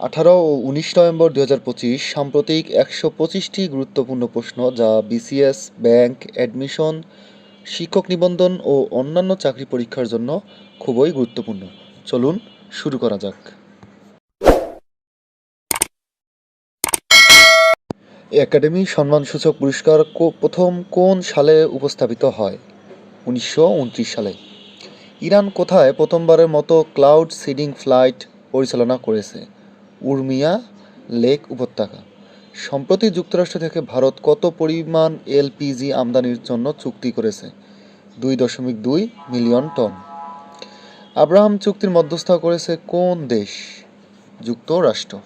আঠারো ও উনিশ নভেম্বর দু হাজার পঁচিশ সাম্প্রতিক একশো পঁচিশটি গুরুত্বপূর্ণ প্রশ্ন, যা বিসিএস ব্যাংক অ্যাডমিশন শিক্ষক নিবন্ধন ও অন্যান্য চাকরি পরীক্ষার জন্য খুবই গুরুত্বপূর্ণ। চলুন শুরু করা যাক। একাডেমি সম্মানসূচক পুরস্কার প্রথম কোন সালে উপস্থাপিত হয়? উনিশশো উনত্রিশ সালে। ইরান কোথায় প্রথমবারের মতো ক্লাউড সিডিং ফ্লাইট পরিচালনা করেছে? উর্মিয়া লেক উপত্যকা। সম্প্রতি যুক্তরাষ্ট্র থেকে ভারত কত পরিমাণ এলপিজি আমদানির জন্য চুক্তি করেছে? দুই দশমিক দুই মিলিয়ন টন। আব্রাহাম চুক্তির মধ্যস্থতা করেছে কোন দেশ? যুক্তরাষ্ট্র।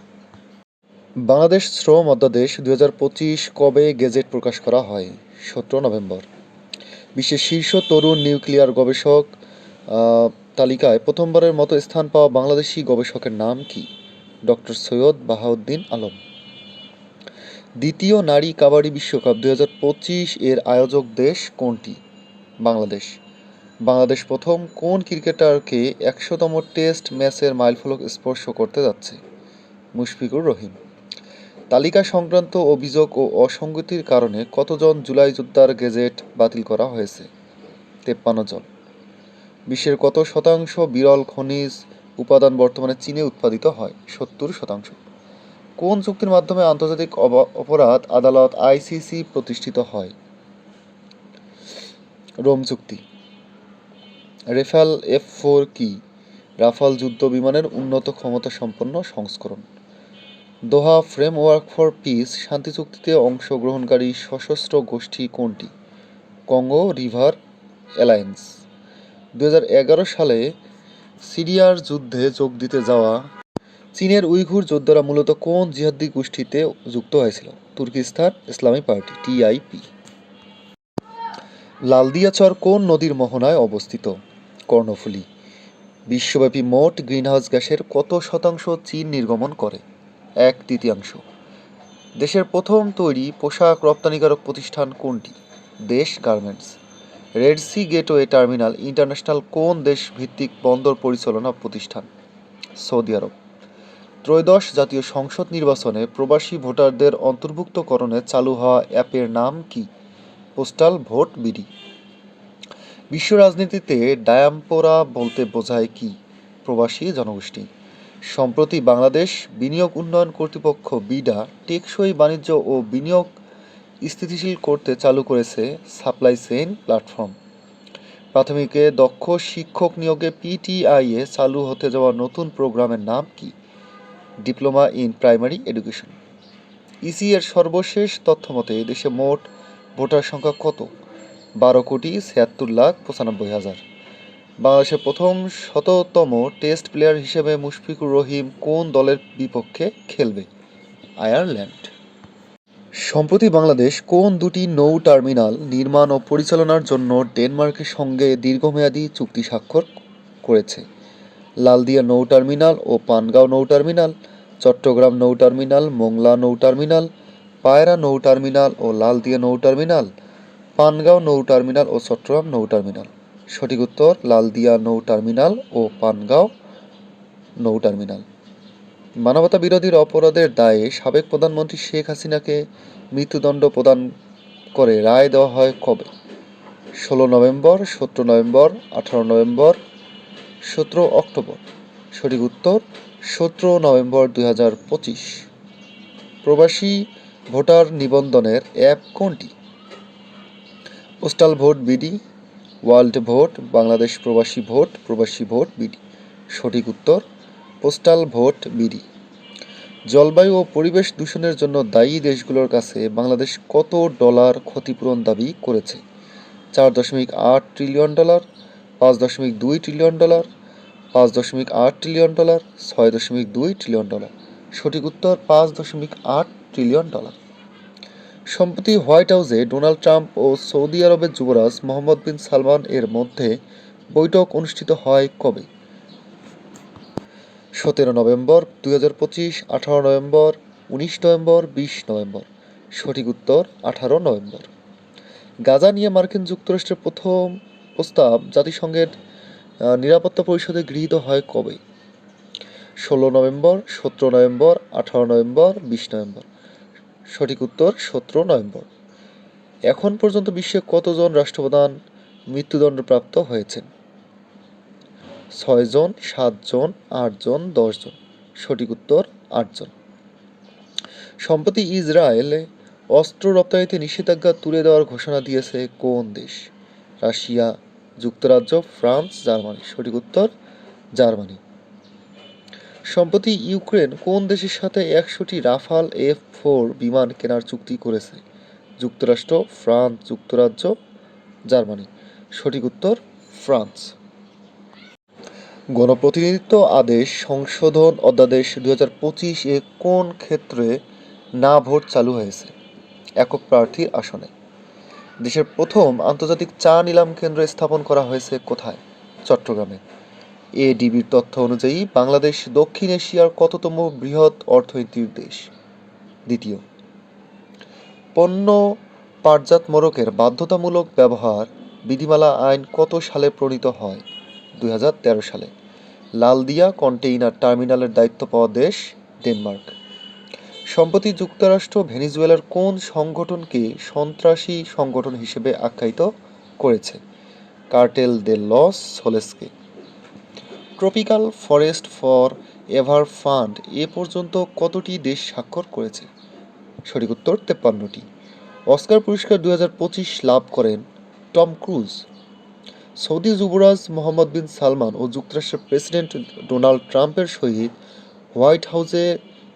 বাংলাদেশ শ্রম অধ্যাদেশ দুই হাজার পঁচিশ কবে গেজেট প্রকাশ করা হয়? সতেরো নভেম্বর। বিশ্বের শীর্ষ তরুণ নিউক্লিয়ার গবেষক তালিকায় প্রথমবারের মতো স্থান পাওয়া বাংলাদেশি গবেষকের নাম কি? ডক্টর সৈয়দ বাহাউদ্দিন আলম। দ্বিতীয় নারী কাবাডি বিশ্বকাপ দুই হাজার পঁচিশ এর আয়োজক দেশ কোনটি? বাংলাদেশ। বাংলাদেশ প্রথম কোন ক্রিকেটারকে একশোতম টেস্ট ম্যাচের মাইলফলক স্পর্শ করতে যাচ্ছে? মুশফিকুর রহিম। তালিকা সংক্রান্ত অভিযোগ ও অসঙ্গতির কারণে কতজন জুলাই যোদ্ধার গেজেট বাতিল করা হয়েছে? তেপ্পান্ন জন। বিশ্বের কত শতাংশ বিরল খনিজ উপাদান বর্তমানে চীনে উৎপাদিত হয়, সত্তর শতাংশ। কোন চুক্তির মাধ্যমে আন্তর্জাতিক অপরাধ আদালত আইসিসি প্রতিষ্ঠিত হয়? রোম চুক্তি। রেফাল এফ ফোর কি? রাফাল যুদ্ধ বিমানের উন্নত ক্ষমতা সম্পন্ন সংস্করণ। দোহা ফ্রেমওয়ার্ক ফর পিস শান্তি চুক্তিতে অংশগ্রহণকারী সশস্ত্র গোষ্ঠী কোনটি? কঙ্গো রিভার অ্যালায়েন্স দুই হাজার এগারো সালে সিরিয়ার যুদ্ধে যোগ দিতে যাওয়া চীনের উইঘুর যোদ্ধারা মূলত কোন জিহাদি গোষ্ঠীতে যুক্ত হয়েছিল? তুর্কিস্তান ইসলামী পার্টি, টিআইপি। লালদিয়াচর কোন নদীর মোহনায় অবস্থিত? কর্ণফুলী। বিশ্বব্যাপী মোট গ্রিনহাউস গ্যাসের কত শতাংশ চীন নির্গমন করে? এক তৃতীয়াংশ। দেশের প্রথম তৈরি পোশাক রপ্তানিকারক প্রতিষ্ঠান কোনটি? দেশ garments. Red Sea Gateway Terminal International কোন দেশ ভিত্তিক বন্দর পরিচালনা প্রতিষ্ঠান? সৌদি আরব। ত্রয়োদশ জাতীয় সংসদ নির্বাচনে প্রবাসী ভোটারদের অন্তর্ভুক্তকরণে চালু হওয়া অ্যাপের নাম কি? Postal vote BD. বিশ্ব রাজনীতিতে ডায়াম্পোরা বলতে বোঝায় কি? প্রবাসী জনগোষ্ঠী। সম্প্রতি বাংলাদেশ বিনিয়োগ উন্নয়ন কর্তৃপক্ষ বিডা টেকসই বাণিজ্য ও বিনিয়োগ স্থিতিশীল করতে চালু করেছে সাপ্লাই চেইন প্ল্যাটফর্ম। প্রাথমিকে দক্ষ শিক্ষক নিয়োগে পিটিআইএ চালু হতে যাওয়া নতুন প্রোগ্রামের নাম কি? Diploma in primary education. EC এর সর্বশেষ তথ্য মতে, দেশে মোট ভোটার সংখ্যা কত? বারো কোটি ছিয়াত্তর লাখ পঁচানব্বই হাজার। বাংলাদেশের প্রথম শততম টেস্ট প্লেয়ার হিসেবে মুশফিকুর রহিম কোন দলের বিপক্ষে খেলবে? আয়ারল্যান্ড। সম্প্রতি বাংলাদেশ কোন দুটি নৌ টার্মিনাল নির্মাণ ও পরিচালনার জন্য ডেনমার্কের সঙ্গে দীর্ঘমেয়াদী চুক্তি স্বাক্ষর করেছে? লালদিয়া নৌ টার্মিনাল ও পানগাঁও নৌ টার্মিনাল, চট্টগ্রাম নৌ টার্মিনাল, মোংলা নৌ টার্মিনাল, পায়রা নৌ টার্মিনাল ও লালদিয়া নৌ টার্মিনাল, পানগাঁও নৌ টার্মিনাল ও চট্টগ্রাম নৌ টার্মিনাল। সঠিক উত্তর, লালদিয়া নৌ টার্মিনাল ও পানগাঁও নৌ টার্মিনাল। মানবতা বিরোধীর অপরাধের দায়ে সাবেক প্রধানমন্ত্রী শেখ হাসিনাকে মৃত্যুদণ্ড প্রদান করে রায় দেওয়া হয় কবে? ষোলো নভেম্বর, সতেরো নভেম্বর, আঠারো নভেম্বর, সতেরো অক্টোবর। সঠিক উত্তর, সতেরো নভেম্বর দুই হাজার পঁচিশ। প্রবাসী ভোটার নিবন্ধনের অ্যাপ কোনটি? Postal vote BD, world vote, Bangladesh প্রবাসী ভোট প্রবাসী ভোট বিডি। সঠিক উত্তর পোস্টাল ভোট বিডি। জলবায়ু ও পরিবেশ দূষণের জন্য দায়ী দেশগুলোর কাছে বাংলাদেশ কত ডলার ক্ষতিপূরণ দাবি করেছে? চার দশমিক আট ট্রিলিয়ন ডলার, পাঁচ দশমিক দুই ট্রিলিয়ন ডলার, পাঁচ দশমিক আট ট্রিলিয়ন ডলার, ছয় দশমিক দুই ট্রিলিয়ন ডলার। সঠিক উত্তর পাঁচ দশমিক আট ট্রিলিয়ন ডলার। সম্প্রতি হোয়াইট হাউসে ডোনাল্ড ট্রাম্প ও সৌদি আরবের যুবরাজ মোহাম্মদ বিন সালমান এর মধ্যে বৈঠক অনুষ্ঠিত হয় কবে? সতেরো নভেম্বর দুই হাজার পঁচিশ, আঠারো নভেম্বর, উনিশ নভেম্বর, বিশ নভেম্বর। সঠিক উত্তর, আঠারো নভেম্বর। গাজা নিয়ে মার্কিন যুক্তরাষ্ট্রের প্রথম প্রস্তাব জাতিসংঘের নিরাপত্তা পরিষদে গৃহীত হয় কবে? ষোলো নভেম্বর, সতেরো নভেম্বর, আঠারো নভেম্বর, বিশ নভেম্বর। সঠিক উত্তর, সতেরো নভেম্বর। এখন পর্যন্ত বিশ্বে কতজন রাষ্ট্রপ্রধান মৃত্যুদণ্ডপ্রাপ্ত হয়েছেন? ছয়জন, সাতজন, আটজন, দশজন। সঠিক উত্তর, আটজন। সম্প্রতি ইসরায়েলে অস্ত্র রপ্তানিতে নিষেধাজ্ঞা তুলে দেওয়ার ঘোষণা দিয়েছে কোন দেশ? রাশিয়া, যুক্তরাজ্য, ফ্রান্স, জার্মানি। সঠিক উত্তর, জার্মানি। সম্প্রতি ইউক্রেন কোন দেশের সাথে একশোটি রাফাল এফ ফোর বিমান কেনার চুক্তি করেছে? যুক্তরাষ্ট্র, ফ্রান্স, যুক্তরাজ্য, জার্মানি। সঠিক উত্তর, ফ্রান্স। গণপ্রতিনিধিত্ব আদেশ সংশোধন অধ্যাদেশ দু হাজার পঁচিশ এ কোন ক্ষেত্রে না ভোট চালু হয়েছে? একক প্রার্থীর আসনে। দেশের প্রথম আন্তর্জাতিক চা নিলাম কেন্দ্র স্থাপন করা হয়েছে কোথায়? চট্টগ্রামে। এডিবির তথ্য অনুযায়ী বাংলাদেশ, দক্ষিণ এশিয়ার কততম বৃহৎ অর্থনৈতিক দেশ? দ্বিতীয়, পণ্য পাটজাত মোড়কের বাধ্যতামূলক ব্যবহার, বিধিমালা আইন কত সালে প্রণীত হয়? দুই হাজার তেরো সালে। লালদিয়া কন্টেইনার টার্মিনালের দায়িত্ব পাওয়া দেশ ডেনমার্ক। সম্প্রতি যুক্তরাষ্ট্র ভেনিজুয়েলার কোন সংগঠনকে সন্ত্রাসী সংগঠন হিসেবে আখ্যায়িত করেছে? কার্টেল দে লস সোলেসকে tropical forest for ever fund এ পর্যন্ত কতটি দেশ স্বাক্ষর করেছে? সঠিক উত্তর তেপ্পান্নটি। অস্কার পুরস্কার দুই হাজার পঁচিশ লাভ করেন টম ক্রুজ। সৌদি যুবরাজ মোহাম্মদ বিন সালমান ও যুক্তরাষ্ট্রের প্রেসিডেন্ট ডোনাল্ড ট্রাম্পের সহিত হোয়াইট হাউসে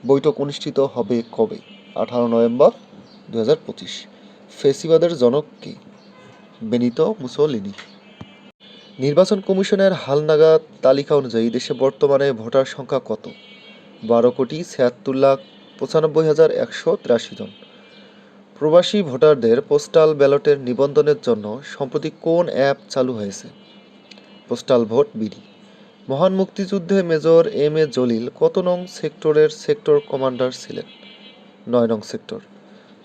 বৈঠক অনুষ্ঠিত হবে কবে? আঠারো নভেম্বর দু হাজার পঁচিশ। ফেসিবাদের জনক কে? Benito Mussolini. নির্বাচন কমিশনের হালনাগাদ তালিকা অনুযায়ী দেশে বর্তমানে ভোটার সংখ্যা কত? বারো কোটি ছিয়াত্তর লাখ পঁচানব্বই হাজার একশো তিরাশি জন। প্রবাসী ভোটারদের পোস্টাল ব্যালটের নিবন্ধনের জন্য সম্প্রতি কোন অ্যাপ চালু হয়েছে? Postal vote BD. মহান মুক্তিযুদ্ধে মেজর এম এ জলিল কত নং সেক্টরের সেক্টর কমান্ডার ছিলেন? নয় নং সেক্টর।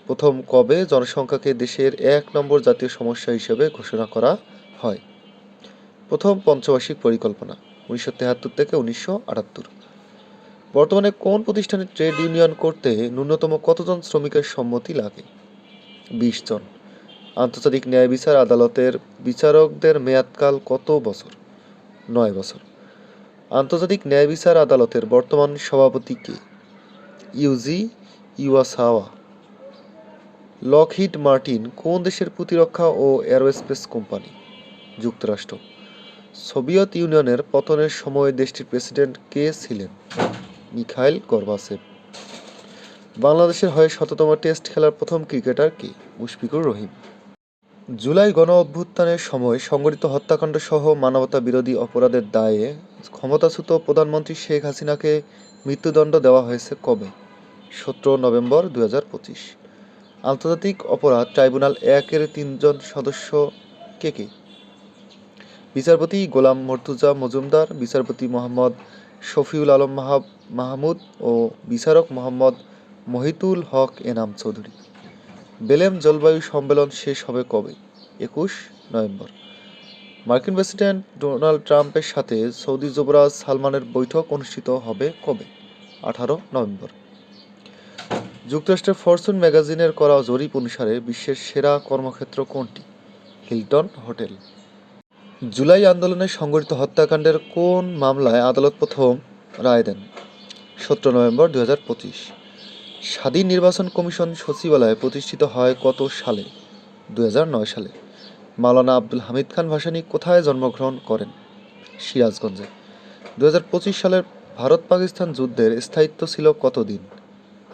প্রথম কবে জনসংখ্যাকে দেশের এক নম্বর জাতীয় সমস্যা হিসেবে ঘোষণা করা হয়? প্রথম পঞ্চবার্ষিক পরিকল্পনা, উনিশশো তেহাত্তর থেকে উনিশশো আটাত্তর। বর্তমানে কোন প্রতিষ্ঠানে ট্রেড ইউনিয়ন করতে ন্যূনতম কতজন শ্রমিকের সম্মতি লাগে? বিশ জন। আন্তর্জাতিক ন্যায় বিচার আদালতের বিচারকদের মেয়াদকাল কত বছর? নয় বছর। আন্তর্জাতিক ন্যায় বিচার আদালতের বর্তমান সভাপতি কে? ইউজি ইউয়াসাওয়া লকহিড মার্টিন কোন দেশের প্রতিরক্ষা ও এরোস্পেস কোম্পানি? যুক্তরাষ্ট্র। সোভিয়েত ইউনিয়নের পতনের সময় দেশটির প্রেসিডেন্ট কে ছিলেন? Mikhail Gorbachev. বাংলাদেশের হয়ে শততম টেস্ট খেলার প্রথম ক্রিকেটার কে? মুশফিকুর রহিম। জুলাই গণ অভ্যুত্থানের সময় সংগঠিত হত্যাকাণ্ড সহ মানবতা বিরোধী অপরাধের দায়ে ক্ষমতাচ্যুত প্রধানমন্ত্রী শেখ হাসিনাকে মৃত্যুদণ্ড দেওয়া হয়েছে কবে? সতেরো নভেম্বর দু আন্তর্জাতিক অপরাধ ট্রাইব্যুনাল একের তিনজন সদস্য কে কে? বিচারপতি গোলাম মর্তুজা মজুমদার, বিচারপতি মোহাম্মদ শফিউল আলম মাহমুদ ও বিচারক মোহাম্মদ মহিতুল হক এনাম চৌধুরী। বেলেম জলবায়ু সম্মেলন শেষ হবে কবে? একুশ নভেম্বর। মার্কিন প্রেসিডেন্ট ডোনাল্ড ট্রাম্পের সাথে সৌদি যুবরাজ সালমানের বৈঠক অনুষ্ঠিত হবে কবে? আঠারো নভেম্বর। যুক্তরাষ্ট্রের ফরচুন ম্যাগাজিনের করা জরিপ অনুসারে বিশ্বের সেরা কর্মক্ষেত্র কোনটি? Hilton hotel. জুলাই আন্দোলনে সংঘটিত হত্যাকাণ্ডের কোন মামলায় আদালত প্রথম রায় দেন? সতেরো নভেম্বর দু হাজার পঁচিশ। স্বাধীন নির্বাচন কমিশন সচিবালয় প্রতিষ্ঠিত হয় কত সালে? দু সালে। মাওলানা আব্দুল হামিদ খান ভাসানী কোথায় জন্মগ্রহণ করেন? সিরাজগঞ্জে। দু হাজার পঁচিশ সালের ভারত পাকিস্তান যুদ্ধের স্থায়িত্ব ছিল কতদিন?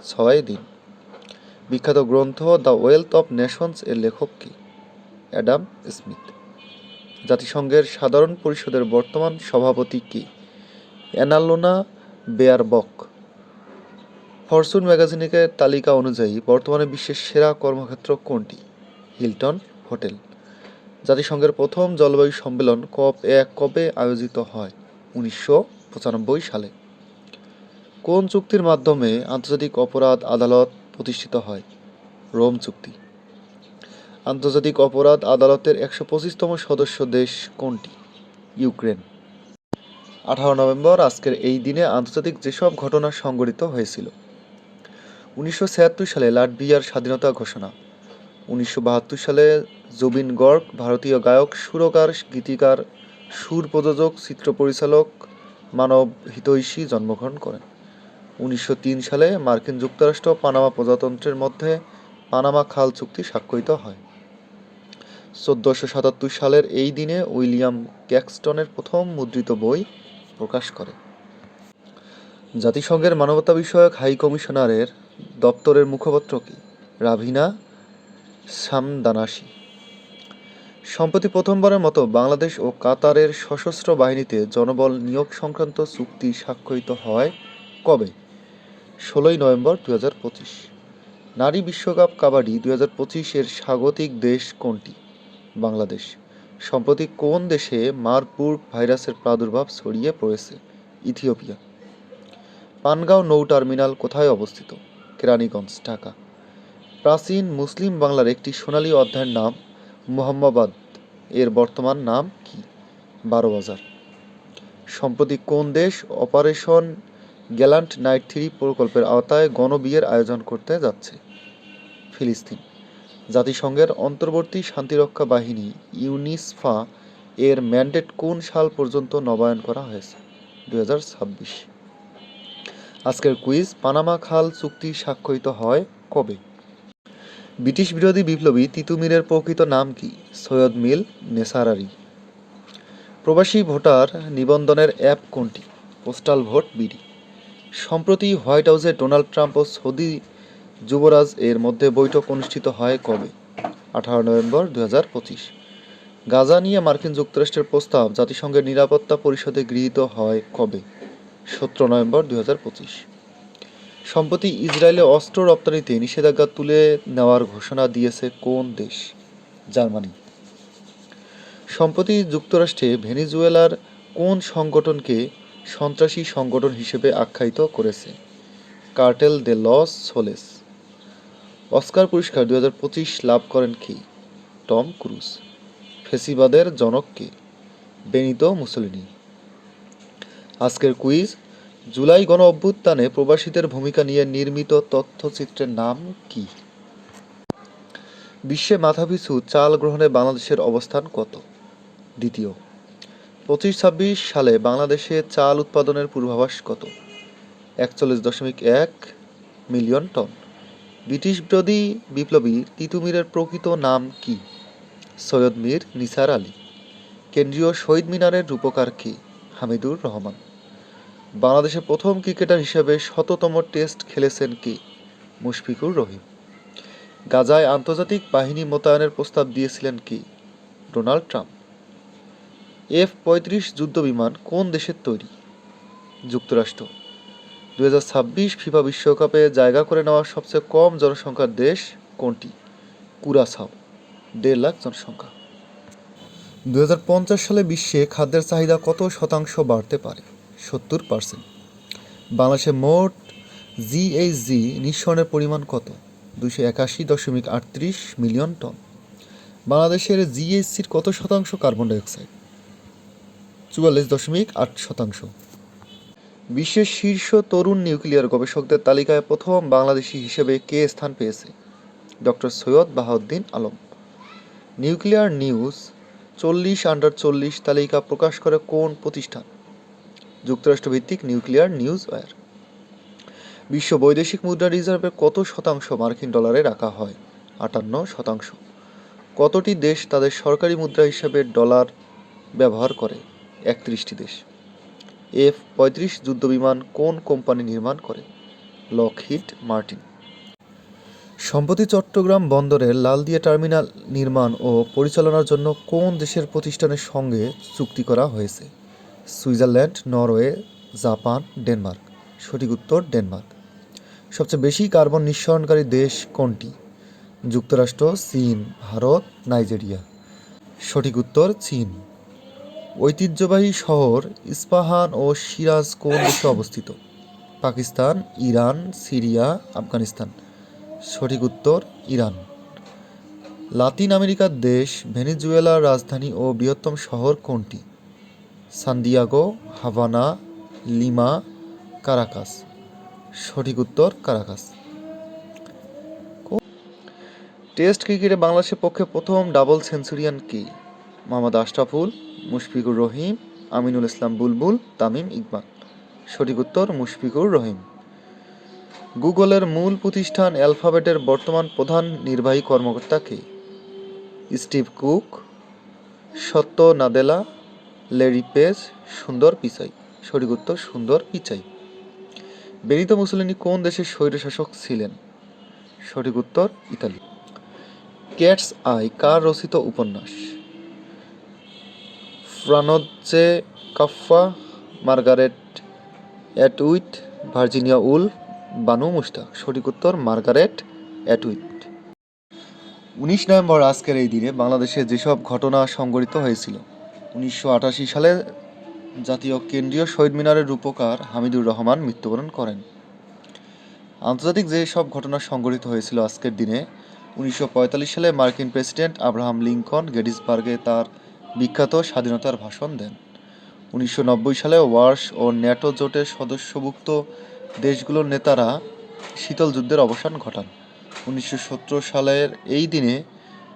ছয় দিন। বিখ্যাত গ্রন্থ দ্য ওয়েলথ অফ নেশনস এর লেখক কি? Adam Smith. জাতিসংঘের সাধারণ পরিষদের বর্তমান সভাপতি কি? অ্যানালোনা বেয়ারবক। ফরচুন ম্যাগাজিনের তালিকা অনুযায়ী বর্তমানে বিশ্বের সেরা কর্মক্ষেত্র কোনটি? Hilton hotel. জাতিসংঘের প্রথম জলবায়ু সম্মেলন কপ এক কবে আয়োজিত হয়? উনিশশো পঁচানব্বই সালে। কোন চুক্তির মাধ্যমে আন্তর্জাতিক অপরাধ আদালত প্রতিষ্ঠিত হয়? রোম চুক্তি। আন্তর্জাতিক অপরাধ আদালতের একশো পঁচিশতম সদস্য দেশ কোনটি? ইউক্রেন। আঠারো নভেম্বর, আজকের এই দিনে আন্তর্জাতিক যেসব ঘটনা সংঘটিত হয়েছিল উনিশশো ছিয়াত্তর সালে লাটভিয়ার স্বাধীনতা ঘোষণা। উনিশশো বাহাত্তর সালে জবিন গর্গ, ভারতীয় গায়ক, সুরকার, গীতিকার, সুর প্রযোজক, চিত্র পরিচালক, মানব হিতৈষী জন্মগ্রহণ করেন। উনিশশো তিন সালে মার্কিন যুক্তরাষ্ট্র পানামা প্রজাতন্ত্রের মধ্যে পানামা খাল চুক্তি স্বাক্ষরিত হয়। চোদ্দোশো সাতাত্তর সালের এই দিনে উইলিয়াম ক্যাক্সটনের প্রথম মুদ্রিত বই প্রকাশ করে। জাতিসংঘের মানবতা বিষয়ক হাই কমিশনারের দপ্তরের মুখপাত্র কি? রাভিনা সামদানাসি সম্প্রতি প্রথমবারের মতো বাংলাদেশ ও কাতারের সশস্ত্র বাহিনীতে জনবল নিয়োগ সংক্রান্ত চুক্তি স্বাক্ষরিত হয় কবে? ষোলোই নভেম্বর দু হাজার পঁচিশ। নারী বিশ্বকাপ কাবাডি দু পঁচিশের স্বাগতিক দেশ কোনটি? বাংলাদেশ। সম্প্রতি কোন দেশে মারপুর ভাইরাসের প্রাদুর্ভাব ছড়িয়ে পড়েছে? ইথিওপিয়া। পানগাঁও নৌ টার্মিনাল কোথায় অবস্থিত? কেরানীগঞ্জ, ঢাকা। প্রাচীন মুসলিম বাংলার একটি সোনালী অধ্যায়ের নাম মুহাম্মাবাদ। এর বর্তমান নাম কি? বারোবাজার। সম্প্রতি কোন দেশ অপারেশন গ্যালান্ট নাইট থ্রি প্রকল্পের আওতায় গণবিয়ের আয়োজন করতে যাচ্ছে? ফিলিস্তিন। জাতিসংঘের অন্তর্বর্তী শান্তিরক্ষা বাহিনী, ইউনিসফা, এর ম্যান্ডেট কোন সাল পর্যন্ত নবায়ন করা হয়েছে? দুই হাজার ছাব্বিশ। আজকের কুইজ, পানামা খাল চুক্তি স্বাক্ষরিত হয় কবে? ব্রিটিশ বিরোধী বিপ্লবী তিতুমিরের প্রকৃত নাম কি? সৈয়দ মিল নেসার আলী প্রবাসী ভোটার নিবন্ধনের অ্যাপ কোনটি? Postal vote BD. সম্প্রতি হোয়াইট হাউসে ডোনাল্ড ট্রাম্প ও সৌদি যুবরাজ এর মধ্যে বৈঠক অনুষ্ঠিত হয় কবে? আঠারো নভেম্বর দু হাজার পঁচিশ। গাজা নিয়ে মার্কিন যুক্তরাষ্ট্রের প্রস্তাব জাতিসংঘের নিরাপত্তা পরিষদে গৃহীত হয় কবে? সতেরো নভেম্বর দু হাজার পঁচিশ। সম্প্রতি ইসরায়েলে অস্ত্র রপ্তানিতে নিষেধাজ্ঞা তুলে নেওয়ার ঘোষণা দিয়েছে কোন দেশ? জার্মানি। সম্প্রতি যুক্তরাষ্ট্রে ভেনিজুয়েলার কোন সংগঠনকে সন্ত্রাসী সংগঠন হিসেবে আখ্যায়িত করেছে? Cartel de los Soles. Oscar পুরস্কার দুই হাজার পঁচিশ লাভ করেন কি? Tom Cruise. ফেসিবাদের জনক কে? বেনিতো মুসলিনি। আজকের কুইজ, জুলাই গণ অভ্যুত্থানে প্রবাসীদের ভূমিকা নিয়ে নির্মিত তথ্যচিত্রের নাম কি? বিশ্বে মাথাপিছু চাল গ্রহণে বাংলাদেশের অবস্থান কত? দ্বিতীয়, পঁচিশ ছাব্বিশ সালে বাংলাদেশে চাল উৎপাদনের পূর্বাভাস কত? একচল্লিশ দশমিক এক মিলিয়ন টন। ব্রিটিশ বিরোধী বিপ্লবী তিতুমিরের প্রকৃত নাম কি? সৈয়দ মীর নিসার আলী। কেন্দ্রীয় শহীদ মিনারের রূপকার কি? হামিদুর রহমান। বাংলাদেশের প্রথম ক্রিকেটার হিসেবে শততম টেস্ট খেলেছেন কি? মুশফিকুর রহিম। গাজায় আন্তর্জাতিক বাহিনী মোতায়েনের প্রস্তাব দিয়েছিলেন কি? Donald Trump. এফ পঁয়ত্রিশ যুদ্ধবিমান কোন দেশের তৈরি? যুক্তরাষ্ট্র। দু হাজার ছাব্বিশ ফিফা বিশ্বকাপে জায়গা করে নেওয়া সবচেয়ে কম জনসংখ্যার দেশ কোনটি? কুরাসাও দেড় লাখ জনসংখ্যা। দু হাজার পঞ্চাশ সালে বিশ্বে খাদ্যের চাহিদা কত শতাংশ বাড়তে পারে? সত্তর পার্সেন্ট বাংলাদেশে মোট জিএইচজি নিঃসরণের পরিমাণ কত? দুশো একাশি দশমিক আটত্রিশ মিলিয়ন টন। বাংলাদেশের জিএইচসির কত শতাংশ কার্বন ডাইঅক্সাইড? চুয়াল্লিশ দশমিক আট শতাংশ। বিশ্বের শীর্ষ তরুণ নিউক্লিয়ার গবেষকদের তালিকায় প্রথম বাংলাদেশি হিসেবে কে স্থান পেয়েছে? Doctor Syed Bahauddin Alam. Nuclear news চল্লিশ আন্ডার চল্লিশ তালিকা প্রকাশ করে কোন প্রতিষ্ঠান? যুক্তরাষ্ট্রভিত্তিক নিউক্লিয়ার নিউজ ওয়্যার বিশ্ব বৈদেশিক মুদ্রা রিজার্ভের কত শতাংশ মার্কিন ডলারে রাখা হয়? আটান্ন শতাংশ। কতটি দেশ তাদের সরকারি মুদ্রা হিসেবে ডলার ব্যবহার করে? একত্রিশটি দেশ। এফ পঁয়ত্রিশ যুদ্ধবিমান কোন কোম্পানি নির্মাণ করে? Lockheed Martin. সম্প্রতি চট্টগ্রাম বন্দরের লালদিয়া টার্মিনাল নির্মাণ ও পরিচালনার জন্য কোন দেশের প্রতিষ্ঠানের সঙ্গে চুক্তি করা হয়েছে? Switzerland, Norway, Japan, Denmark. সঠিক উত্তর, ডেনমার্ক। সবচেয়ে বেশি কার্বন নিঃসরণকারী দেশ কোনটি? যুক্তরাষ্ট্র, চীন, ভারত, নাইজেরিয়া। সঠিক উত্তর, চীন। ঐতিহ্যবাহী শহর ইস্পাহান ও সিরাজ কোন দেশে অবস্থিত? Pakistan, Iran, Syria, Afghanistan. সঠিক উত্তর, ইরান। লাতিন আমেরিকার দেশ ভেনিজুয়েলার রাজধানী ও বৃহত্তম শহর কোনটি? Santiago Havana, Lima, Caracas. সঠিক উত্তর কারাকাস। টেস্ট ক্রিকেটে বাংলাদেশের পক্ষে প্রথম ডাবল সেঞ্চুরিয়ান কি? মোহাম্মদ আশরাফুল, মুশফিকুর রহিম, আমিনুল ইসলাম বুলবুল, তামিম ইকবাল। সঠিক উত্তর মুশফিকুর রহিম। গুগলের মূল প্রতিষ্ঠান অ্যালফাবেটের বর্তমান প্রধান নির্বাহী কর্মকর্তা কে? স্টিভ কুক, সত্য নাদেলা লেরি পেজ, সুন্দর পিচাই। সঠিক উত্তর, সুন্দর পিচাই। বেনিতো মুসলিনি কোন দেশের স্বৈরশাসক ছিলেন? সঠিক উত্তর, ইতালি। ক্যাটস আই, কার রচিত উপন্যাস? Franz Kafka Margaret Atwood, Virginia Woolf, Banu Mushtaq সঠিক উত্তর, মার্গারেট অ্যাটউইট। উনিশ নভেম্বর আজকের এই দিনে বাংলাদেশে যেসব ঘটনা সংঘটিত হয়েছিল উনিশশো আটাশি সালে জাতীয় কেন্দ্রীয় শহীদ মিনারের রূপকার হামিদুর রহমান মৃত্যুবরণ করেন। আন্তর্জাতিক যেসব ঘটনা সংঘটিত হয়েছিল আজকের দিনে, উনিশশো পঁয়তাল্লিশ সালে মার্কিন প্রেসিডেন্ট আব্রাহাম লিঙ্কন গেটিসবার্গে তার বিখ্যাত স্বাধীনতার ভাষণ দেন। উনিশশো নব্বই সালে ওয়ার্স ও ন্যাটো জোটের সদস্যভুক্ত দেশগুলোর নেতারা শীতল যুদ্ধের অবসান ঘটান। উনিশশো সতেরো সালের এই দিনে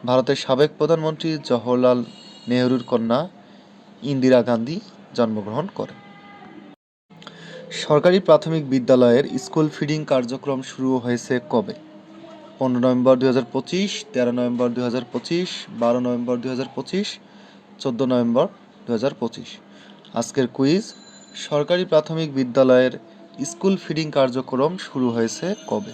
ভারতের সাবেক প্রধানমন্ত্রী জওহরলাল নেহরুর কন্যা ইন্দিরা গান্ধী জন্মগ্রহণ করেন। সরকারি প্রাথমিক বিদ্যালয়ের স্কুল ফিডিং কার্যক্রম শুরু হয়েছে কবে? পনেরো নভেম্বর দুই হাজার পঁচিশ, তেরো নভেম্বর দুই হাজার পঁচিশ, বারো নভেম্বর দুই হাজার পঁচিশ, চোদ্দ নভেম্বর দু হাজার পঁচিশ। আজকের কুইজ, সরকারি প্রাথমিক বিদ্যালয়ের স্কুল ফিডিং কার্যক্রম শুরু হয়েছে কবে?